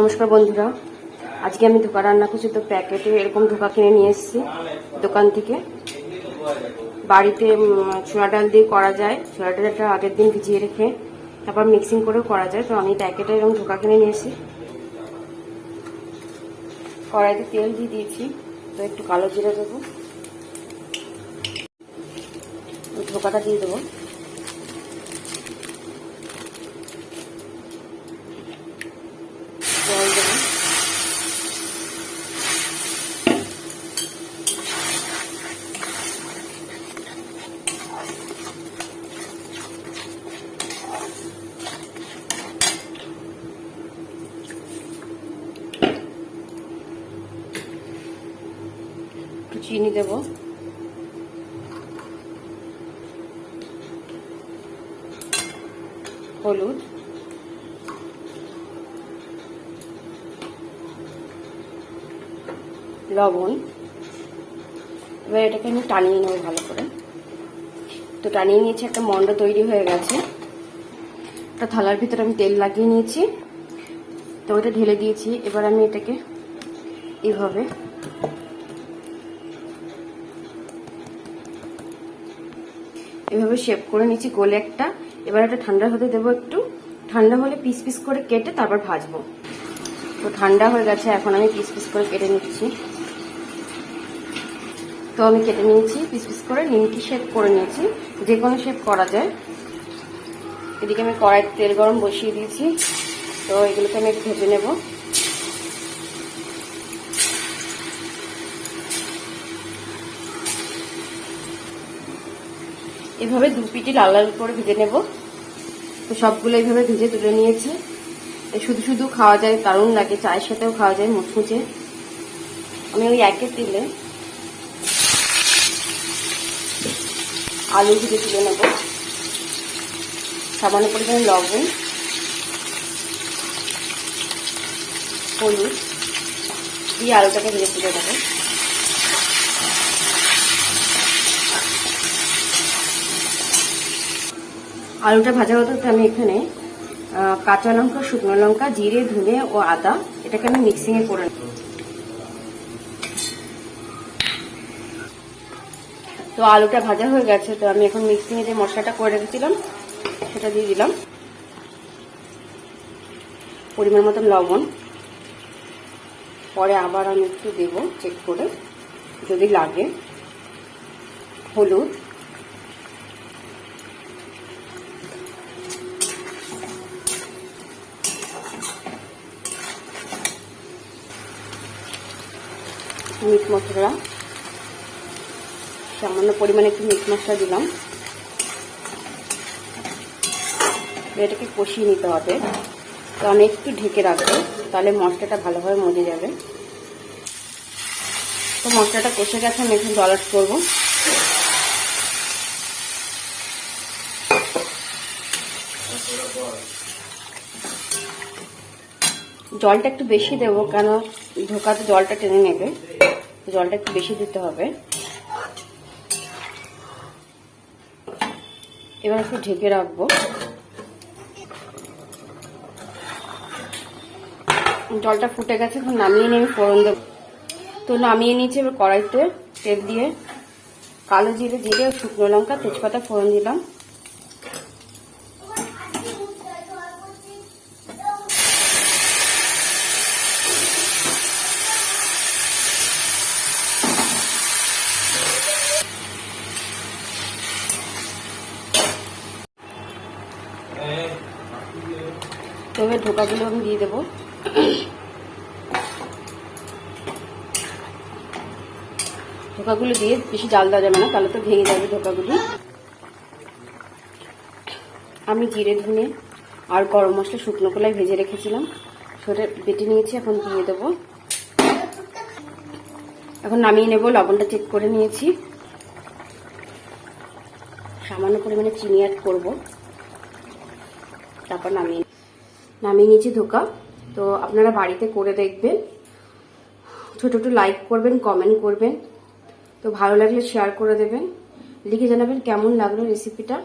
নমস্কার বন্ধুরা। আজকে আমি ধোকা রান্না করছি তো প্যাকেটে এরকম ধোকা কিনে নিয়ে এসেছি দোকান থেকে। বাড়িতে ছোলা ডাল দিয়ে করা যায়। ছোলা ডালটা আগের দিন ভিজিয়ে রেখে তারপর মিক্সিং করেও করা যায়। তো আমি প্যাকেটে এরকম ধোকা কিনে নিয়ে এসেছি। কড়াইতে তেল দিয়ে দিয়েছি। তো একটু কালো জিরে দেবো। ধোকাটা দিয়ে দেবো। চিনি দেবো। হলুদ। লবণ। এবার এটাকে আমি টানিয়ে নেব ভালো করে। তো টানিয়ে নিয়েছি, একটা মন্ড তৈরি হয়ে গেছে। একটা থালার ভিতরে আমি তেল লাগিয়ে নিয়েছি। তো ওটা ঢেলে দিয়েছি। এবার আমি এটাকে এইভাবে এভাবে শেপ করে নিচ্ছি গোলে একটা, এবার এটা ঠান্ডা হতে দেবো একটু। ঠান্ডা হলে পিস পিস করে কেটে তারপর ভাজবো। তো ঠান্ডা হয়ে গেছে, এখন আমি পিস পিস করে কেটে নিচ্ছি। তো আমি কেটে নিয়েছি পিস পিস করে নিমকি শেপ করে নিয়েছি। যে কোনো শেপ করা যায়। এদিকে আমি কড়াইতে তেল গরম বসিয়ে দিয়েছি। তো এগুলোকে আমি একটু ভেজে নেব। এভাবে দু পিটি লাল লাল করে ভেজে নেব। তো সবগুলো এইভাবে ভেজে তুলে নিয়েছি। শুধু শুধু খাওয়া যায় দারুণ লাগে, চায়ের সাথেও খাওয়া যায় মুচমুচে। আমি ওই একের তেলে আলু ভেজে তুলে নেব। সামান্য পরিমাণে লবণ, হলুদ দিয়ে আলুটাকে ভেজে তুলে নেব। আলুটা ভাজা হতে আমি এখানে কাঁচা লঙ্কা, শুকনো লঙ্কা, জিরে, ধনে ও আদা, এটাকে আমি মিক্সিংয়ে করে তো আলুটা ভাজা হয়ে গেছে, তো আমি এখন মিক্সিংয়ে যে মশলাটা করে রেখেছিলাম, সেটা দিয়ে দিলাম। পরিমাণ মতন লবণ। পরে আবার আমি একটু দেবো চেক করে, যদি লাগে। হলুদ। মিট মশলা। সামান্য পরিমাণে একটু মিট মশলা দিলাম। এটাকে কষিয়ে নিতে হবে। আমি একটু ঢেকে রাখব, তাহলে মশলাটা ভালোভাবে মজে যাবে। তো মশলাটা কষে গেছে, আমি এখন জল অ্যাড করব। জলটা একটু বেশি দেবো, কেন ঢোকাতে জলটা টেনে নেবে। জলটা একটু বেশি দিতে হবে। এবার একটু ঢেকে রাখব। জলটা ফুটে গেছে, এখন নামিয়ে নিয়ে আমি ফোড়ন দেবো। তো নামিয়ে নিয়েছি এবার কড়াইতে তেল দিয়ে। কালো জিরে জিরে, শুকনো লঙ্কা, তেজপাতা ফোড়ন দিলাম। এবার ঢোকাগুলো আমি দিয়ে দেবো। ধোকাগুলো দিয়ে বেশি জাল দেওয়া যাবে না, তাহলে তো ভেঙে যাবে ধোকাগুলি আমি জিরে, ধনে আর গরম মশলা শুকনো কলাই ভেজে রেখেছিলাম। সেটা বেটে নিয়েছি, এখন দিয়ে দেবো। এখন নামিয়ে নেব, লবণটা চেক করে নিয়েছি। সামান্য পরিমাণে চিনি অ্যাড করব। তারপর নামিয়ে নামিয়ে নিয়েছি ধোকা। তো আপনারা বাড়িতে করে দেখবেন। ছোট ছোট লাইক করবেন কমেন্ট করবেন। তো ভালো লাগলে শেয়ার করে দেবেন। লিখে জানাবেন কেমন লাগল রেসিপিটা